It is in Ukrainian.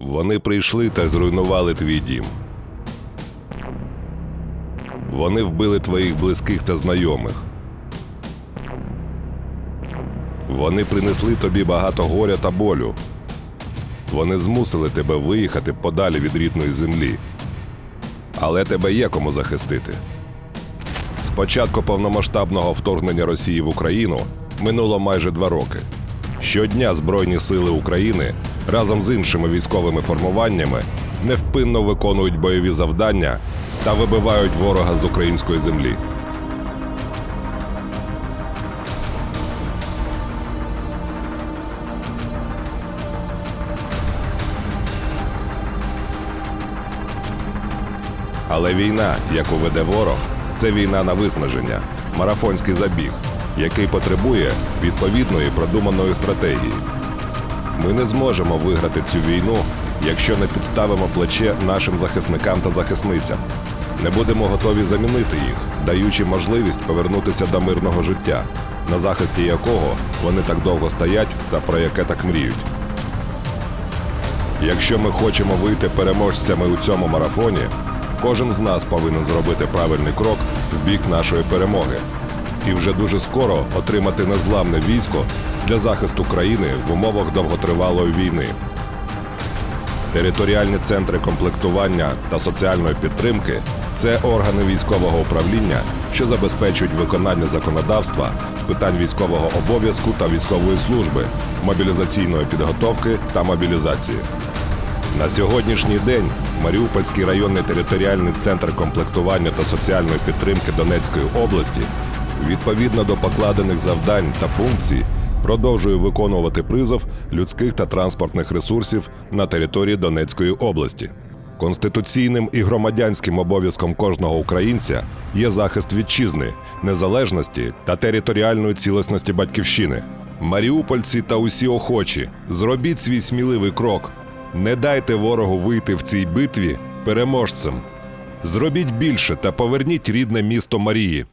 Вони прийшли та зруйнували твій дім. Вони вбили твоїх близьких та знайомих. Вони принесли тобі багато горя та болю. Вони змусили тебе виїхати подалі від рідної землі. Але тебе є кому захистити. З початку повномасштабного вторгнення Росії в Україну минуло майже два роки. Щодня Збройні сили України разом з іншими військовими формуваннями невпинно виконують бойові завдання та вибивають ворога з української землі. Але війна, яку веде ворог, це війна на виснаження, марафонський забіг, який потребує відповідної продуманої стратегії. Ми не зможемо виграти цю війну, якщо не підставимо плече нашим захисникам та захисницям. Не будемо готові замінити їх, даючи можливість повернутися до мирного життя, на захисті якого вони так довго стоять та про яке так мріють. Якщо ми хочемо вийти переможцями у цьому марафоні, кожен з нас повинен зробити правильний крок в бік нашої перемоги і вже дуже скоро отримати незламне військо для захисту країни в умовах довготривалої війни. Територіальні центри комплектування та соціальної підтримки це органи військового управління, що забезпечують виконання законодавства з питань військового обов'язку та військової служби, мобілізаційної підготовки та мобілізації. На сьогоднішній день Маріупольський районний територіальний центр комплектування та соціальної підтримки Донецької області відповідно до покладених завдань та функцій продовжує виконувати призов людських та транспортних ресурсів на території Донецької області. Конституційним і громадянським обов'язком кожного українця є захист вітчизни, незалежності та територіальної цілісності батьківщини. Маріупольці та усі охочі, зробіть свій сміливий крок. Не дайте ворогу вийти в цій битві переможцем. Зробіть більше та поверніть рідне місто Марії.